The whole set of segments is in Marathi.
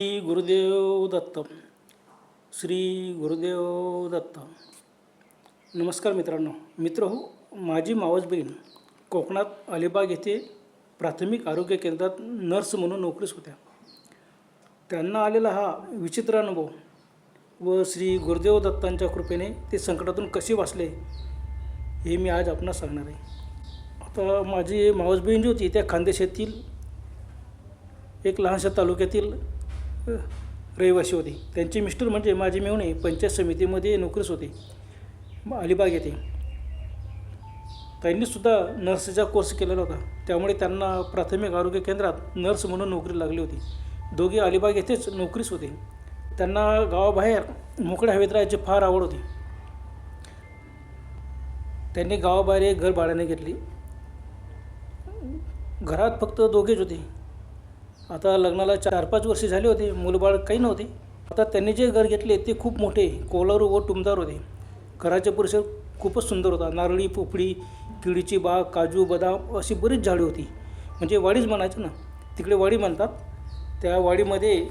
श्री गुरुदेव दत्त श्री गुरुदेव दत्त नमस्कार मित्रांनो मित्र हो माझी मावस बहीण कोकणात अलिबाग येथे प्राथमिक आरोग्य केंद्रात नर्स म्हणून नोकरीस होत्या. त्यांना आलेला हा विचित्र अनुभव व श्री गुरुदेव दत्तांच्या कृपेने ते संकटातून कसे वाचले हे मी आज आपणास सांगणार आहे. आता माझी मावस बहीण जी होती त्या खानदेशातील एक लहानशा तालुक्यातील रहिवासी होते. त्यांचे मिस्टर म्हणजे माझे मेवणे पंचायत समितीमध्ये नोकरीस होते. अलिबाग येथे. त्यांनीसुद्धा नर्सचा कोर्स केलेला होता. त्यामुळे त्यांना प्राथमिक आरोग्य केंद्रात नर्स म्हणून नोकरी लागली होती. दोघे अलिबाग येथेच नोकरीस होते. त्यांना गावाबाहेर मोकळ्या हवेत राहायची फार आवड होती. त्यांनी गावाबाहेर एक घर भाड्याने घेतली. घरात फक्त दोघेच होते. आता लग्नाला चार पाच वर्षे झाले होते मुलबाळ काही नव्हते. आता त्यांनी जे घर घेतले ते खूप मोठे कोलारू व टुमदार होते. घराचे परिसर खूपच सुंदर होता. नारळी पोपळी किडीची बाग काजू बदाम अशी बरीच झाडे होती. म्हणजे वाडीच म्हणायचं ना. तिकडे वाडी म्हणतात. त्या वाडीमध्ये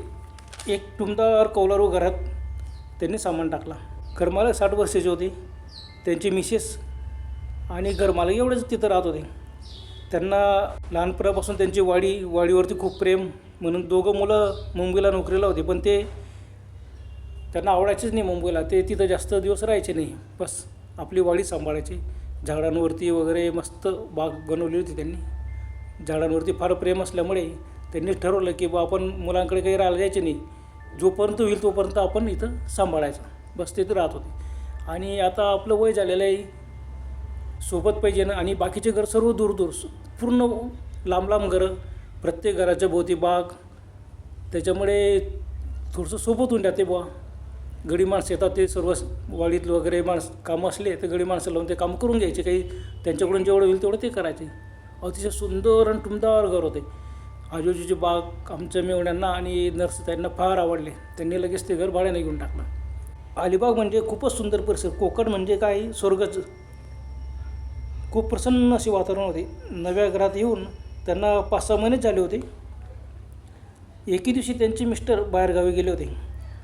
एक टुमदार कौलारू घरात त्यांनी सामान टाकला. घरमालक साठ वर्षाचे होते. त्यांची मिसेस आणि घरमालक एवढंच तिथं राहत होते. त्यांना लहानपणापासून त्यांची वाडी वाडीवरती खूप प्रेम म्हणून दोघं मुलं मुंबईला नोकरीला होते पण ते त्यांना आवडायचेच नाही मुंबईला. ते तिथं जास्त दिवस राहायचे नाही. बस आपली वाडी सांभाळायची. झाडांवरती वगैरे मस्त बाग बनवली होती त्यांनी. झाडांवरती फार प्रेम असल्यामुळे त्यांनी ठरवलं की बा आपण मुलांकडे काही राहायला जायचे नाही. जोपर्यंत होईल तोपर्यंत आपण इथं सांभाळायचं. बस तिथं राहत होते. आणि आता आपलं वय झालेलं आहे. सोबत पाहिजे ना आणि बाकीचे घर सर्व दूर दूर पूर्ण लांब लांब घरं प्रत्येक घराच्या भोवती बाग. त्याच्यामुळे थोडंसं सोबत होऊन जाते बुवा. गडी माणसं येतात ते सर्व वाडीत वगैरे माणसं कामं असले तर गडी माणसं लावून ते कामं करून घ्यायचे. काही त्यांच्याकडून जेवढं होईल तेवढं ते करायचे. अतिशय सुंदर आणि टुमदार घर होते. आजूबाजूची बाग आमच्या मेवण्यांना आणि नर्स त्यांना फार आवडले. त्यांनी लगेच ते घर भाड्याने घेऊन टाकलं. अलिबाग म्हणजे खूपच सुंदर परिसर. कोकण म्हणजे काय? स्वर्गच. खूप प्रसन्न असे वातावरण होते. नव्या घरात येऊन त्यांना पाच सहा महिनेच झाले होते. एके दिवशी त्यांचे मिस्टर बाहेरगावी गेले होते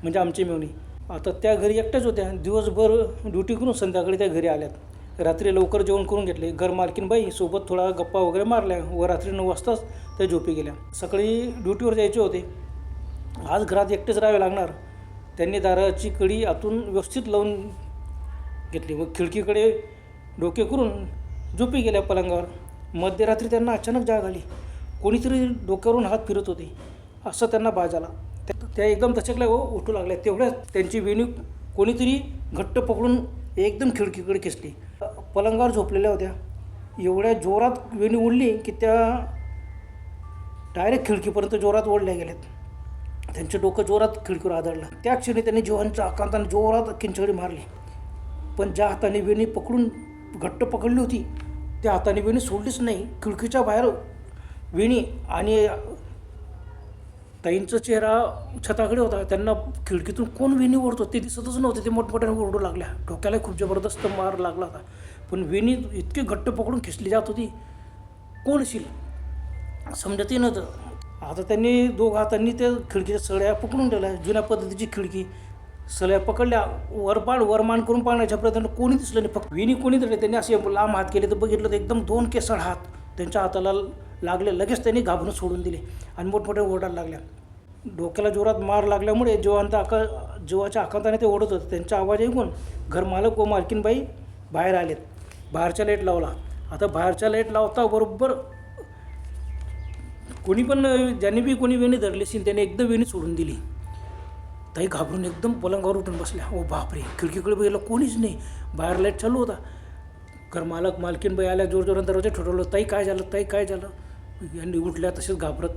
म्हणजे आमचे मेवणी. आता त्या घरी एकट्याच होत्या. दिवसभर ड्युटी करून संध्याकाळी त्या घरी आल्यात. रात्री लवकर जेवण करून घेतले. घर मालकीनबाई सोबत थोडा गप्पा वगैरे मारल्या व रात्री नऊ वाजताच त्या झोपी गेल्या. सकाळी ड्युटीवर जायचे होते. आज घरात एकटेच राहावे लागणार. त्यांनी दाराची कडी आतून व्यवस्थित लावून घेतली व खिडकीकडे डोके करून झोपी गेल्या पलंगावर. मध्यरात्री त्यांना अचानक जाग आली. कोणीतरी डोक्यावरून हात फिरत होते. असं त्यांना बाज आला. त्या- त्या एकदम दचकल्या व उठू लागल्या. तेवढ्याच त्यांची वेणी कोणीतरी घट्ट पकडून एकदम खिडकीकडे खेचली. पलंगावर झोपलेल्या होत्या. एवढ्या जोरात वेणी उडली की त्या डायरेक्ट खिडकीपर्यंत जोरात ओढल्या गेल्यात. त्यांचं डोकं जोरात खिडकीवर आदळलं. त्या क्षणी त्यांनी जीवांच्या आकांताने जोरात किंचडी मारली. पण ज्या हाताने वेणी पकडून घट्ट पकडली होती. त्या हाताने वेणी सोडलीच नाही. खिडकीच्या बाहेर वेणी आणि ताईंचा चेहरा छताकडे होता. त्यांना खिडकीतून कोण वेणी ओढतो ते दिसतच नव्हते. ते मोठमोठ्याने ओरडू लागल्या. डोक्याला खूप जबरदस्त मार लागला होता. पण वेणी इतकी घट्ट पकडून खेचली जात होती. कोण असेल? समजतही नव्हतं. आता त्यांनी दोघ हातांनी त्या खिडकीच्या सळ्या पकडून ठेवल्या. जुन्या पद्धतीची खिडकी सल्या पकडल्या वरपाड वरमान करून पाहण्याच्या प्रयत्न कोणी दिसलं नाही. फक्त विनी कोणी दिले त्यांनी असे लांब हात केले तर बघितलं तर एकदम दोन केसळ हात. त्यांच्या हाताला लागले लगेच त्यांनी घाबरून सोडून दिले आणि मोठमोठ्या ओरडायला लागल्या. डोक्याला जोरात मार लागल्यामुळे जीवांत आका जीवाच्या आकांताने ते ओढत होते. त्यांचा आवाज ऐकून घरमालक व मालकीनबाई बाहेर आलेत. बाहेरच्या लाइट लावला. आता बाहेरच्या लाइट लावता बरोबर कोणी पण ज्यांनी बी कोणी वेणी धरली असेल त्याने एकदम वेणी सोडून दिली. ताई घाबरून एकदम पलंगावर उठून बसल्या. ओ बापरे खिडकीकडे बघितलं कोणीच नाही. बाहेर लाइट चालू होता. घर मालक मालकीन बाई आल्या जोर जोरात दरवाजा ठरवलं ताई काय झालं? ताई काय झालं? यांनी उठल्या तसेच घाबरत.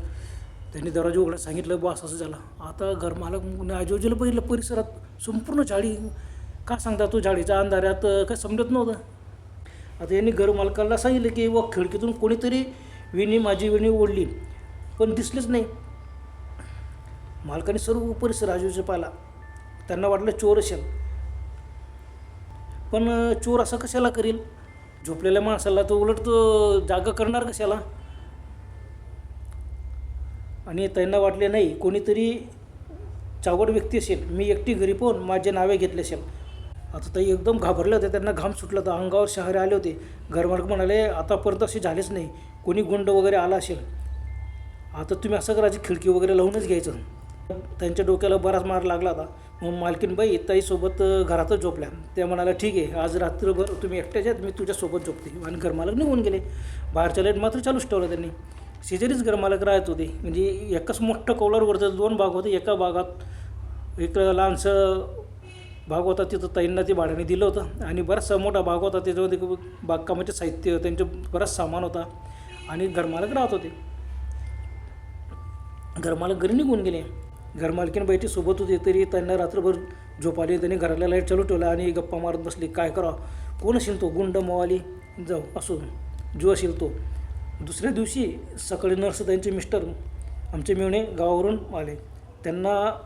त्यांनी दरवाजा उघडा सांगितलं बस असं झालं. आता घर मालक आजूबाजूला बघितलं परिसरात संपूर्ण झाडी. का सांगता तू झाडीच्या अंधाऱ्यात काय समजत नव्हतं. आता यांनी घर मालकाला सांगितलं की व खिडकीतून कोणीतरी विणी माझी विणी ओढली. पण दिसलीच नाही. मालकाने सर्व परिसर आजूबाजूचा पाहिला. त्यांना वाटलं चोर असेल. पण चोर असं कशाला करील? झोपलेल्या माणसाला तो उलट तो जागा करणार कशाला? आणि त्यांना वाटले नाही कोणीतरी चावड व्यक्ती असेल. मी एकटी घरी पाहून माझे नावे घेतले असेल. आता ताई एकदम घाबरले होते त्यांना घाम सुटला होता. अंगावर शहरे आले होते. घरमालक म्हणाले आतापर्यंत असे झालेच नाही. कोणी गुंड वगैरे आला असेल. आता तुम्ही असं करायची खिडकी वगैरे लावूनच घ्यायचं. त्यांच्या डोक्याला बराच मार लागला होता. मग मालकीनबाई ताईसोबत घरातच झोपल्या. त्या म्हणाल्या ठीक आहे आज रात्रभर तुम्ही एकट्याच आहेत मी तुझ्यासोबत झोपते. आणि घरमालक निघून गेले. बाहेरच्या लाइट मात्र चालूच ठेवलं त्यांनी. शेजारीच घरमालक राहत होते. म्हणजे एकच मोठं कौलारवरचं दोन भाग होते. एका भागात एक लहानसं भाग होता तिथं ताईंना ते भाड्याने दिलं होतं. आणि बराचसा मोठा भाग होता त्याच्यामध्ये बागकामाचे साहित्य त्यांचं बराच सामान होता. आणि घरमालक राहत होते. घरमालक घरी निघून गेले. घरमालकीन बैठी सोबत होते तरी त्यांना रात्रभर झोप आली त्यांनी घराला लाइट चालू ठेवला आणि गप्पा मारत बसली. काय करा? कोण असेल तो? गुंड मोवाली जाऊ असो. जो असेल तो. दुसऱ्या दिवशी सकाळी नर्स त्यांचे मिस्टर आमचे मिळणे गावावरून आले. त्यांना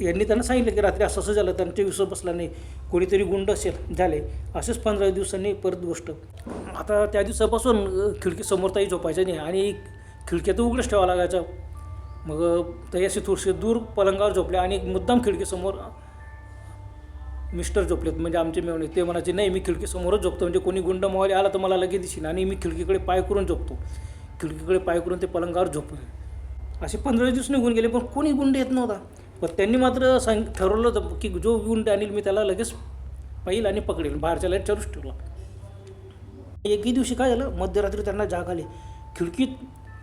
यांनी त्यांना सांगितलं की रात्री असं असं झालं त्यांच्या विश्वास बसला नाही. कोणीतरी गुंड असेल झाले. असेच पंधरा दिवसांनी परत गोष्ट. आता त्या दिवसापासून खिडकीसमोर ताई झोपायचं नाही आणि खिडक्यात उघडंच ठेवावं लागायचं. मग तयाशी थोडीशी असे दूर पलंगावर झोपले आणि मुद्दाम खिडकीसमोर मिस्टर झोपलेत. म्हणजे आमचे मेवणे ते म्हणायचे नाही मी खिडकीसमोरच झोपतो. म्हणजे कोणी गुंड मोहाली आला तर मला लगेच दिसेल आणि मी खिडकीकडे पाय करून झोपतो. खिडकीकडे पाय करून ते पलंगावर झोपले असे पंधरा दिवस निघून गेले पण कोणी गुंड येत नव्हता. पण त्यांनी मात्र सांग ठरवलं होतं की जो गुंड आणील मी त्याला लगेच पाहिल आणि पकडेल. बाहेरच्या लाइट चालूच ठेवला. एकही दिवशी काय झालं? मध्यरात्री त्यांना जाग आली. खिडकीत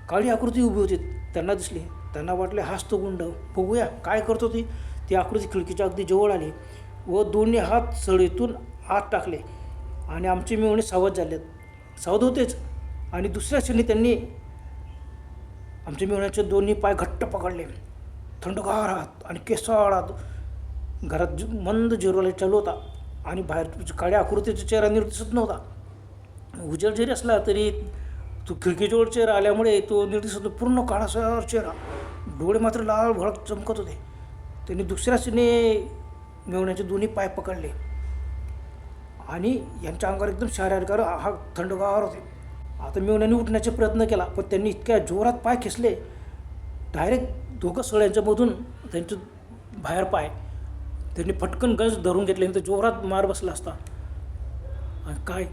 काळी आकृती उभी होती. त्यांना दिसली. त्यांना वाटले हाच तो गुंड. बघूया काय करतो ती. ती आकृती खिडकीच्या अगदी जवळ आली व दोन्ही हात सळीतून आत टाकले आणि आमचे मिळवणे सावध झालेत सावध होतेच. आणि दुसऱ्या क्षणी त्यांनी आमच्या मिळवण्याचे दोन्ही पाय घट्ट पकडले. थंडगार हात आणि केसाळ हात. घरात मंद झिरो चालू होता आणि बाहेर काळ्या आकृतीचा चेहरा नीट दिसत नव्हता. उजेड जरी असला तरी तो खिडकीजवळ चेहरा आल्यामुळे तो निर्दिसत पूर्ण काळासर चेहरा. डोळे मात्र लाल भडक चमकत होते. त्यांनी दुसऱ्याचने मेवण्याचे दोन्ही पाय पकडले. आणि यांच्या अंगावर एकदम शारीरिक हा थंडगार होते. आता मेवण्याने उठण्याचा प्रयत्न केला पण त्यांनी इतक्या जोरात पाय खेचले. डायरेक्ट दोघं सळ्यांच्यामधून त्यांचे बाहेर पाय. त्यांनी पटकन गज धरून घेतले तर जोरात मार बसला असता. आणि काय?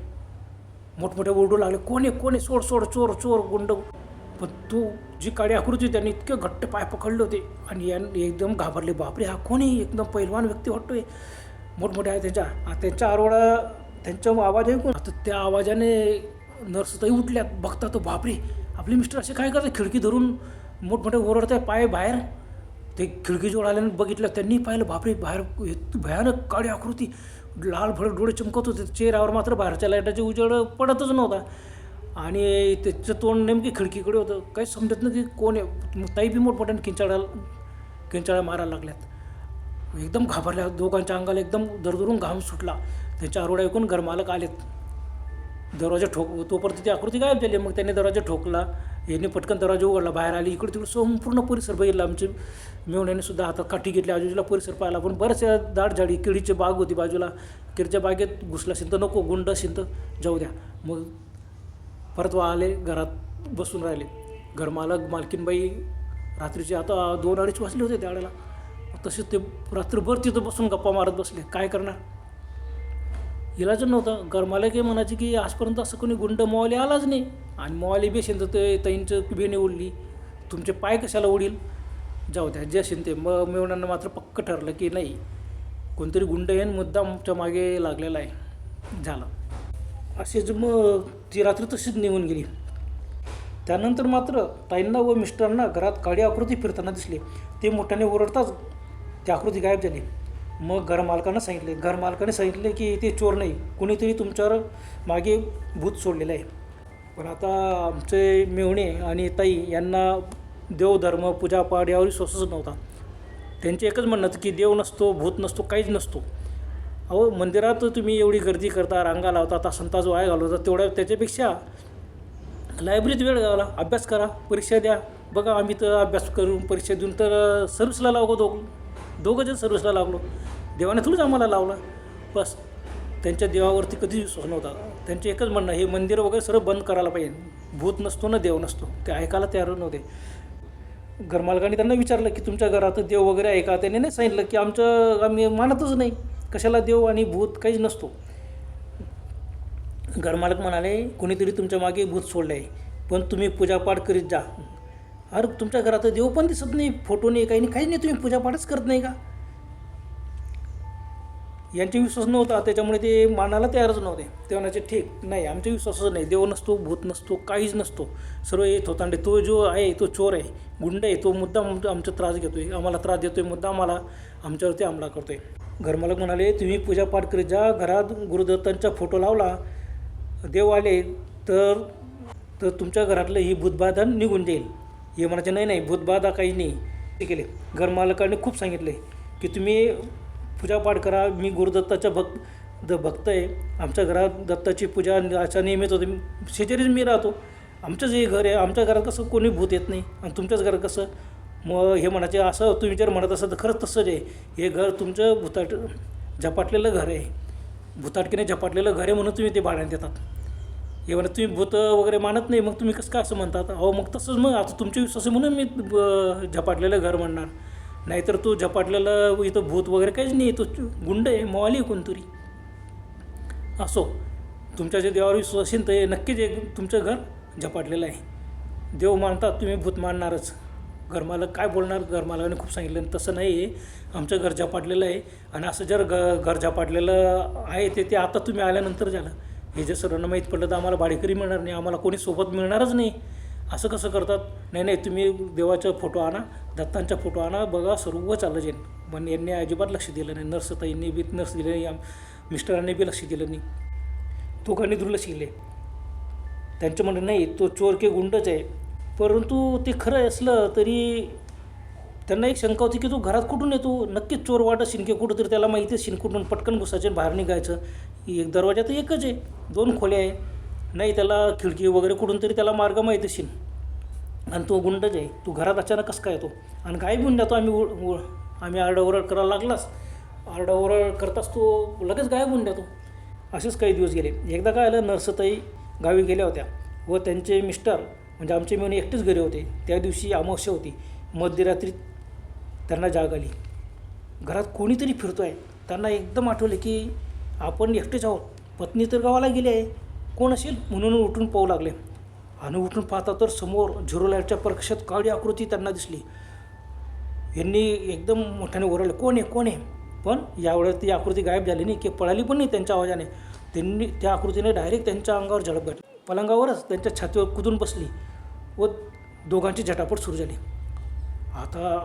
मोठमोठे ओरडू लागले. कोणी कोणी सोड सोड चोर चोर गुंड. पण तू जी काळी आकृती त्यांनी इतके घट्ट पाय पकडले होते आणि यां एकदम घाबरले. बापरे हा कोणी एकदम पैलवान व्यक्ती वाटतोय. मोठमोठे आहे त्यांच्या त्यांच्या आरोडा त्यांचा आवाज ऐकून आता त्या आवाजाने नर्सताई उठल्यात. बघता तो बापरे आपले मिस्टर असे काय करतात? खिडकी धरून मोठमोठे ओरडत आहे पाय बाहेर. ते खिडकीजवळ आल्याने बघितलं त्यांनी पाहिलं बापरे बाहेर भयानक काळी आकृती. लाल भडक डोळे चमकत होते. चेहऱ्यावर मात्र बाहेरच्या लाईटाचे उजेड पडतच नव्हता. आणि त्याचं तोंड नेमकी खिडकीकडे होतं. काही समजत नाही की कोण आहे. मग ताई बी मोठमोठ्याने किंचाळा किंचाळ्या मारायला लागल्यात. एकदम घाबरल्या. दोघांच्या अंगाला एकदम दरदरून घाम सुटला. त्यांच्या आरोड्या ऐकून घरमालक आलेत. दरवाजा ठोक तोपर्यंत ती आकृती गायब झाली. मग त्यांनी दरवाजा ठोकला. यांनी पटकन दरवाजा उघडला. बाहेर आली. इकडे तिकडे संपूर्ण परिसर बघितला. आमचे मेवण्याने सुद्धा हातात काठी घेतली. आजूबाजूला परिसर पाहिला. पण बऱ्याचशा दाट झाडी किडीची बाग होती बाजूला. किडीच्या बागेत घुसला शिंत नको. गुंड शिंत जाऊ द्या. मग परत वा आले घरात बसून राहिले. घरमालक मालकीनबाई रात्रीचे आता दोन अडीच वाजले होते त्यावेळेला तसेच ते रात्रभर तिथं बसून गप्पा मारत बसले. काय करणार? इलाज नव्हतं. घरमालक हे म्हणायचे की आजपर्यंत असं कोणी गुंड मोवाली आलाच नाही. आणि मोवाली बी असेल तर ते ताईंचं बेने ओढली तुमचे पाय कशाला उडील? जाऊ द्या जे असेल ते. मग मिळवण्यानं मात्र पक्क ठरलं की नाही. कोणतरी गुंड येऊन मुद्दामच्या मागे लागलेला आहे. झालं. असेच मग ती रात्र तशीच निघून गेली. त्यानंतर मात्र ताईंना व मिस्टरांना घरात काळी आकृती फिरताना दिसली. ते मोठ्याने ओरडताच ती आकृती गायब झाली. मग घरमालकांना सांगितले घरमालकाने सांगितले की ते चोर नाही. कुणीतरी तुमच्यावर मागे भूत सोडलेलं आहे. पण आता आमचे मेवणे आणि ताई यांना देवधर्म पूजापाठ यावर विश्वासच नव्हता. त्यांचे एकच म्हणणं की देव नसतो भूत नसतो काहीच नसतो. अहो मंदिरात तुम्ही एवढी गर्दी करता रांगा लावता तासन तास वाया घालवता तेवढ्या त्याच्यापेक्षा लायब्ररीत वेळ घाला अभ्यास करा परीक्षा द्या. बघा आम्ही तर अभ्यास करून परीक्षा देऊन तर सर्व्हिसला लागलो दोघं. दोघं जण सर्व्हिसला लागलो. देवाने थोडंच आम्हाला लावलं. बस. त्यांच्या देवावरती कधीच विश्वास नव्हता. त्यांचे एकच म्हणणं हे मंदिर वगैरे सर्व बंद करायला पाहिजे. भूत नसतो ना देव नसतो. ते ऐकायला तयार नव्हते. घरमालकाने त्यांना विचारलं की तुमच्या घरात देव वगैरे ऐका त्यांनी नाही सांगितलं की आमचं आम्ही मानतच नाही. कशाला देव आणि भूत काहीच नसतो. घरमालक म्हणाले कोणीतरी तुमच्या मागे भूत सोडलं आहे पण तुम्ही पूजापाठ करीत जा. अरे तुमच्या घरात देव पण दिसत नाही फोटो नाही काही नाही काही नाही तुम्ही पूजापाठच करत नाही का? यांचे विश्वास नव्हता त्याच्यामुळे ते मानायला तयारच नव्हते. ते म्हणायचे ठीक नाही आमच्या विश्वासच नाही. देव नसतो भूत नसतो काहीच नसतो. सर्व येत होता आणि तो जो आहे तो चोर आहे गुंड आहे तो मुद्दाम आमचा आमचा त्रास आहे आम्हाला त्रास देतो आहे मुद्दा आम्हाला आमच्यावरती हमला आहे घरमालक म्हणाले तुम्ही पूजापाठ करीत जा. घरात गुरुदत्तांचा फोटो लावला देव आले तर तर तुमच्या घरातलं ही भूतबाधा निघून जाईल. हे म्हणायचे नाही नाही भूतबाधा काही नाही. ते केले. घरमालकाने खूप सांगितले की तुम्ही पूजापाठ करा. मी गुरुदत्ताच्या भक्त द भक्त आहे. आमच्या घरात दत्ताची पूजा अशा नियमित होते. शेजारीच मी राहतो. आमचं जे घर आहे आमच्या घरात कसं कोणी भूत येत नाही आणि तुमच्याच घरात कसं मग हे म्हणायचे असं तुम्ही जर म्हणत असाल तर खरंच तसंच आहे. हे घर तुमचं भुताट झपाटलेलं घर आहे. भुताटकीने झपाटलेलं घर आहे म्हणून तुम्ही ते भाड्याने देतात. हे म्हणत तुम्ही भूत वगैरे मानत नाही मग तुम्ही कसं काय असं म्हणतात? अहो मग तसंच मग आता तुमचे विश्वास म्हणून मी झपाटलेलं घर म्हणणार. नाहीतर तू झपाटलेलं इथं भूत वगैरे काहीच नाही तो गुंड आहे मवाली आहे कोणतरी. असो तुमच्या जे देवावर विश्वास असेल तर हे नक्कीच एक तुमचं घर झपाटलेलं आहे. देव मानतात तुम्ही भूत मानणारच. घरमालक काय बोलणार? घरमालकाने खूप सांगितलं आणि तसं नाही आहे आमचं घर झपाटलेलं आहे आणि असं जर ग घर झपाटलेलं आहे ते ते आता तुम्ही आल्यानंतर झालं. हे जर सर्वांना माहीत पडलं तर आम्हाला भाडेकरी मिळणार नाही. आम्हाला कोणी सोबत मिळणारच नाही. असं कसं करतात? नाही नाही तुम्ही देवाचा फोटो आणा दत्तांचा फोटो आणा बघा सर्व चाललं जाईल. पण यांनी अजिबात लक्ष दिलं नाही. नर्सताईंनी बी नर्स दिलं नाही आम- मिस्टरांनी बी लक्ष दिलं नाही. दोघांनी दुर्लक्ष केले त्यांचं म्हणणं नाही तो चोर के गुंडच आहे. परंतु ते खरं असलं तरी त्यांना एक शंका होती की तो घरात कुठून येतो? नक्कीच चोर वाटत शिनके कुठं तरी त्याला माहिती आहे कुठून पटकन घुसायचे बाहेर निघायचं. एक दरवाजा तर एकच आहे. दोन खोल्या आहे. नाही त्याला खिडकी वगैरे कुठून तरी त्याला मार्ग माहीत असेल. आणि तो गुंडच आहे. तू घरात अचानक कसं काय येतो? आणि गायब होऊन जातो आम्ही आम्ही आरडाओरड करायला लागलास. आरडाओरड करताच तो लगेच गायब होऊन जातो. असेच काही दिवस गेले. एकदा काय आलं नर्सताई गावी गेल्या होत्या व त्यांचे मिस्टर म्हणजे आमचे मिळून एकटेच घरी होते. त्या दिवशी अमावस्या होती. मध्यरात्री त्यांना जाग आली. घरात कोणीतरी फिरतो आहे त्यांना एकदम आठवले की आपण एकटेच आहोत. पत्नी तर गावाला गेली आहे. कोण असेल? म्हणून उठून पाहू लागले. आणि उठून पाहता तर समोर झिरो लाईटच्या प्रकाशात काळी आकृती त्यांना दिसली. यांनी एकदम मोठ्याने ओरडले कोण आहे? कोण आहे? पण यावेळेस ती आकृती गायब झाली नाही की पळाली पण नाही त्यांच्या आवाजाने. त्यांनी त्या आकृतीने डायरेक्ट त्यांच्या अंगावर झडप घातली. पलंगावरच त्यांच्या छातीवर कुदून बसली व दोघांची झटापट सुरू झाली. आता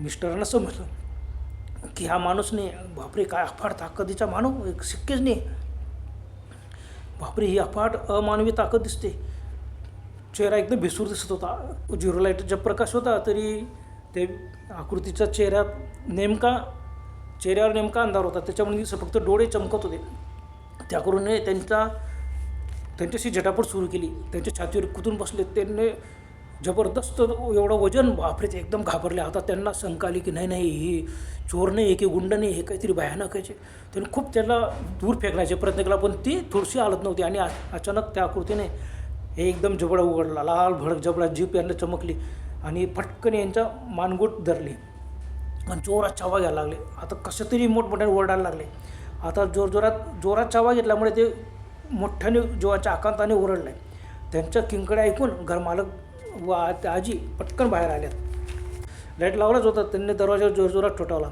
मिस्टरांना समजलं की हा माणूस नाही बापरे काय अफाट ताकदीचा मानव एक शक्यच नाही. बापरे ही अफाट अमानवी ताकद दिसते. चेहरा एकदम भिसूर दिसत होता. झिरो लाईटचा प्रकाश होता तरी ते आकृतीच्या चेहऱ्यात नेमका चेहऱ्यावर नेमका अंधार होता. त्याच्यामुळे फक्त डोळे चमकत होते. त्या करून त्यांचा त्यांच्याशी झटापट सुरू केली. त्यांच्या छातीवर कुतून बसले. त्यांनी जबरदस्त एवढं वजन बापरेच एकदम घाबरले. आता त्यांना शंका आली की नाही नाही ही चोर नाही की गुंड नाही हे काहीतरी भयानक आहे. त्यांनी खूप त्याला दूर फेकण्याचे प्रयत्न केला पण ती थोडीशी हालत नव्हती. आणि अचानक त्या आकृतीने हे एकदम जबडा उघडला. लाल भडक जबडा जीप यांना चमकली आणि फटकन यांच्या मानगुट धरली. आणि जोरात चावा घ्यायला लागले. आता कसं तरी मोठमोठ्याने ओरडायला लागले. आता जोरजोरात जोरात जोरात चावा घेतल्यामुळे ते मोठ्याने जीवाच्या आकांताने ओरडले त्यांच्या किंकडे ऐकून घरमालक व आ- त्या आजी पटकन बाहेर आल्यात. लाइट लावलाच होता त्यांनी दरवाजा जोरजोरात ठोठावला.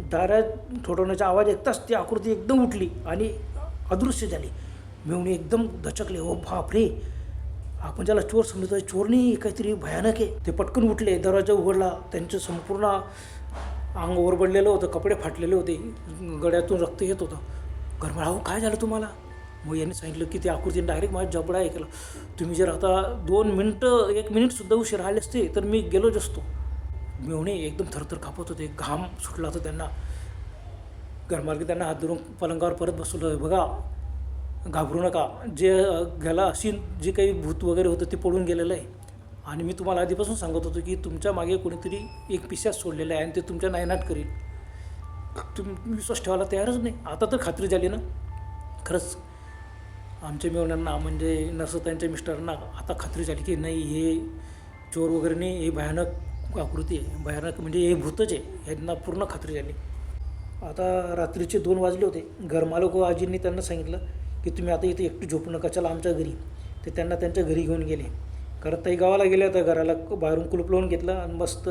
दारात ठोठवण्याचा आवाज ऐकताच ती आकृती एकदम उठली आणि अदृश्य झाली. मिळून एकदम दचकले ओ बापरे! आपण ज्याला चोर समजतो आहे, चोर नाही काहीतरी भयानक आहे. ते पटकन उठले दरवाजा उघडला त्यांचं संपूर्ण अंग ओरबडलेलं होतं कपडे फाटलेले होते गड्यातून रक्त येत होतं. घरमाळा अहो काय झालं तुम्हाला? मग यांनी सांगितलं की ते आकृतीने डायरेक्ट माझ्या जबडा हे तुम्ही जर आता दोन मिनटं एक मिनिटसुद्धा उशीर राहिले असते तर मी गेलोच असतो. मेवणे एकदम थरथर कापत होते घाम सुटला होता त्यांना. घरमार्गे त्यांना हात धरून पलंगावर परत बसवलं बघा घाबरू नका. जे घ्यायला गेला अशी जे काही भूत वगैरे होतं ते पळून गेलेलं आहे. आणि मी तुम्हाला आधीपासून सांगत होतो की तुमच्या मागे कोणीतरी एक पिशाच सोडलेलं आहे आणि ते तुमच्या नायनाट करील. तुम्ही विश्वास ठेवायला तयारच नाही. आता तर खात्री झाली ना. खरंच आमच्या मिळवण्यांना म्हणजे नर्सताईंच्या मिस्टरांना आता खात्री झाली की नाही हे चोर वगैरे नाही हे भयानक आकृती आहे. भयानक म्हणजे हे भूतच आहे. ह्यांना पूर्ण खात्री झाली. आता रात्रीचे दोन वाजले होते. घरमालक व आजींनी त्यांना सांगितलं की तुम्ही आता इथे एकटी झोपू नका चला आमच्या घरी. ते त्यांना त्यांच्या घरी घेऊन गेले. कारण ताई गावाला गेल्या होत्या घराला बाहेरून कुलूप लावून घेतलं आणि मस्त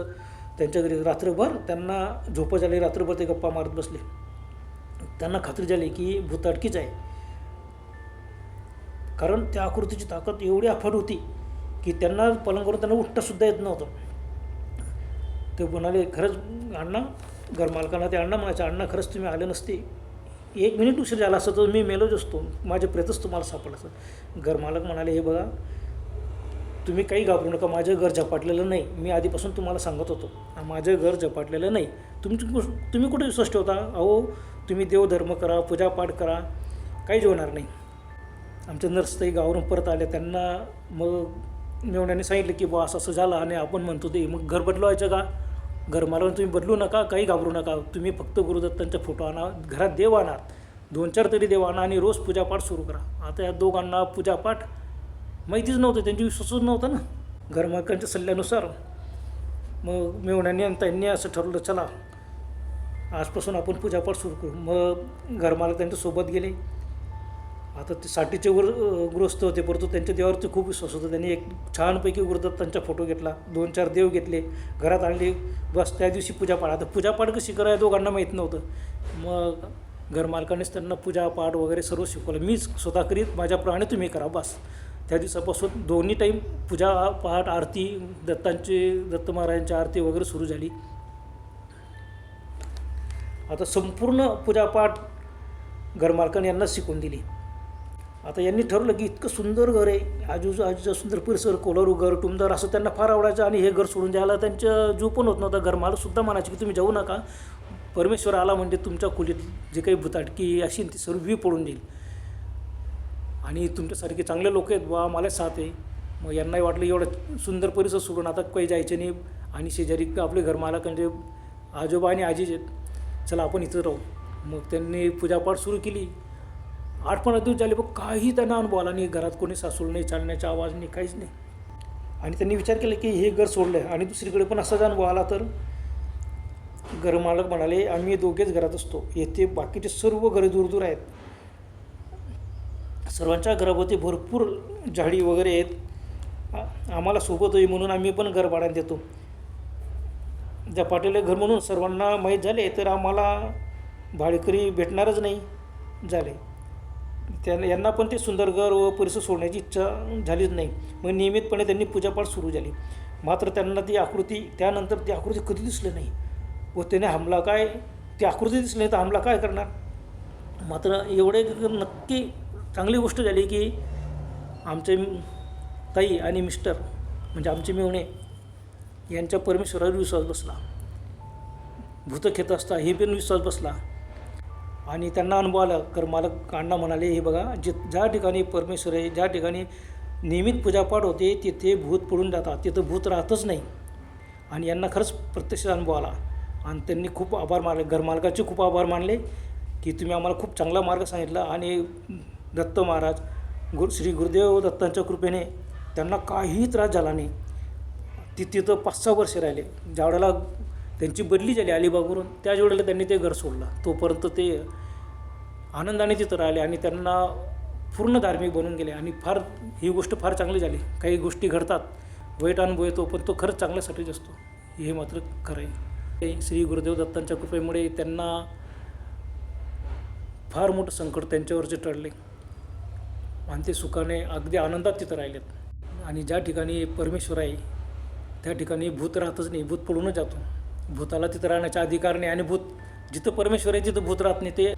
त्यांच्या घरी रात्रभर त्यांना झोपं झाली रात्रभर ते गप्पा मारत बसले. त्यांना खात्री झाली की भूताटकीच आहे. कारण त्या आकृतीची ताकद एवढी अफाट होती की त्यांना पलंगवरून त्यांना उठतासुद्धा येत नव्हतं. ते म्हणाले खरंच अण्णा घरमालकांना ते अण्णा म्हणायचे अण्णा खरंच तुम्ही आले नसते. एक मिनिट उशीर झाला असतं तर मी मेलोच असतो. माझे प्रेतच तुम्हाला सापडलं असतं. घरमालक म्हणाले हे बघा तुम्ही काही घाबरू नका. माझं घर झपाटलेलं नाही. मी आधीपासून तुम्हाला सांगत होतो. माझं घर झपाटलेलं नाही. तुमची तुम्ही कुठे विश्वास ठेवता? अहो तुम्ही देवधर्म करा पूजापाठ करा. काहीच होणार नाही. आमच्या नर्सताई गावावरून परत आल्या त्यांना मग मेवण्याने सांगितलं की बा असं असं झालं आणि आपण म्हणतो ते मग घर बदलवायचं का? घर मला तुम्ही बदलू नका काही घाबरू नका. तुम्ही फक्त गुरुदत्तांचा फोटो आणा घरात देव आणा. दोन चार तरी देव आणा आणि रोज पूजापाठ सुरू करा. आता या दोघांना पूजापाठ माहितीच नव्हतं त्यांची विश्वासच नव्हता ना. घरमालकांच्या सल्ल्यानुसार मग मेवण्याने आणि त्यांनी असं ठरवलं चला आजपासून आपण पूजापाठ सुरू करू. मग घरमालक त्यांच्यासोबत गेले. आता ते साठीचे वर गृहस्थ होते परंतु त्यांच्या देवावरती खूप विश्वास होता. त्यांनी एक छानपैकी गुरुदत्तांचा फोटो घेतला दोन चार देव घेतले घरात आणले बस त्या दिवशी पूजापाठ आता पूजापाठ कशी करायला दोघांना माहीत नव्हतं. मग घरमालकानेच त्यांना पूजापाठ वगैरे सर्व शिकवलं. मीच स्वतः करीत माझ्याप्रमाणे तुम्ही करा बस. त्या दिवसापासून दोन्ही टाईम पूजा पाठ आरती दत्तांची दत्त महाराजांची आरती वगैरे सुरू झाली. आता संपूर्ण पूजापाठ घरमालकाने यांना शिकवून दिली. आता यांनी ठरवलं की इतकं सुंदर घर आहे. आजूबाजू आजूचा सुंदर परिसर कोलारू घर टुमदार असं त्यांना फार आवडायचं आणि हे घर सोडून द्यायला त्यांच्या जीव पण होत नव्हता. घरमालकसुद्धा म्हणायचे की तुम्ही जाऊ नका. परमेश्वर आला म्हणजे तुमच्या खोलीत जे काही भुताटकी अशी ती सर्व वी पडून देईल. आणि तुमच्यासारखे चांगले लोक आहेत बा मला साथ आहे. मग यांनाही वाटलं एवढं सुंदर परिसर सोडून आता काही जायचं नाही. आणि शेजारी आपले घरमालकांचे म्हणजे आजोबा आणि आजीज आहेत. चला आपण इथं राहू. मग त्यांनी पूजापाठ सुरू केली. आठ दिवस झाले बघ काही त्यांना अनुभव आला नाही. घरात कोणी सासूल नाही चालण्याचा आवाज नाही काहीच नाही. आणि त्यांनी विचार केला की हे घर सोडलं आहे आणि दुसरीकडे पण असाच अनुभव आला तर? घरमालक म्हणाले आम्ही दोघेच घरात असतो. येथे बाकीचे सर्व घरे दूर दूर आहेत. सर्वांच्या घराभोवती भरपूर झाडी वगैरे आहेत. आम्हाला सोबत होई म्हणून आम्ही पण घर भाड्याने देतो. त्या पाटील घर म्हणून सर्वांना माहीत झाले तर आम्हाला भाडेकरी भेटणारच नाही झाले. त्यांना यांना पण ते सुंदरगड व परिसर सोडण्याची इच्छा झालीच नाही. मग नियमितपणे त्यांनी पूजापाठ सुरू झाली. मात्र त्यांना ती आकृती त्यानंतर ती आकृती कधी दिसली नाही. व त्याने हमला काय ती आकृती दिसली नाही तर हमला काय करणार? मात्र एवढे नक्की चांगली गोष्ट झाली की आमचे ताई आणि मिस्टर म्हणजे आमचे मेवणे यांच्या परमेश्वरावर विश्वास बसला. भूत खेत असता हे पण विश्वास बसला. आणि त्यांना अनुभव आला. तर मालक अण्णा म्हणाले हे बघा जे ज्या ठिकाणी परमेश्वर आहे ज्या ठिकाणी नियमित पूजापाठ होते तिथे भूत पडून जातात. तिथं भूत राहतच नाही. आणि यांना खरंच प्रत्यक्ष अनुभव आला. आणि त्यांनी खूप आभार मानले. घरमालकाचे खूप आभार मानले की तुम्ही आम्हाला खूप चांगला मार्ग सांगितला आणि दत्त महाराज गुरु श्री गुरुदेव दत्तांच्या कृपेने त्यांना काहीही त्रास झाला नाही. ती तिथं पाच सहा वर्षे राहिले. ज्यावेळेला त्यांची बदली झाली अलिबागवरून. त्याच वेळेला त्यांनी ते घर सोडलं. तोपर्यंत ते आनंदाने तिथं राहिले आणि त्यांना पूर्ण धार्मिक बनून गेले आणि फार ही गोष्ट फार चांगली झाली. काही गोष्टी घडतात. वाईट अनुभव येतो पण तो खरंच चांगल्यासाठीच असतो. हे मात्र खरं आहे. श्री गुरुदेव दत्तांच्या कृपेमुळे त्यांना फार मोठं संकट त्यांच्यावरचे टळले. आणि ते सुखाने अगदी आनंदात तिथं राहिलेत. आणि ज्या ठिकाणी परमेश्वर आहे त्या ठिकाणी भूत राहतच नाही भूत पडूनच जातो. भूताला तिथं राहण्याचा अधिकार नाही आणि भूत जिथं परमेश्वर आहे तिथं भूत राहत नाही ते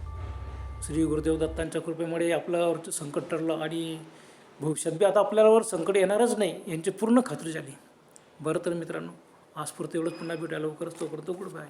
श्री गुरुदेव दत्तांच्या कृपेमुळे आपल्यावर संकट ठरलं आणि भविष्यात बी आता आपल्यावर संकट येणारच नाही यांची पूर्ण खात्री झाली. बरं तर मित्रांनो आज आजपुरतं एवढंच. पुन्हा भेटायला लवकरच. तोपर्यंत गुड बाय.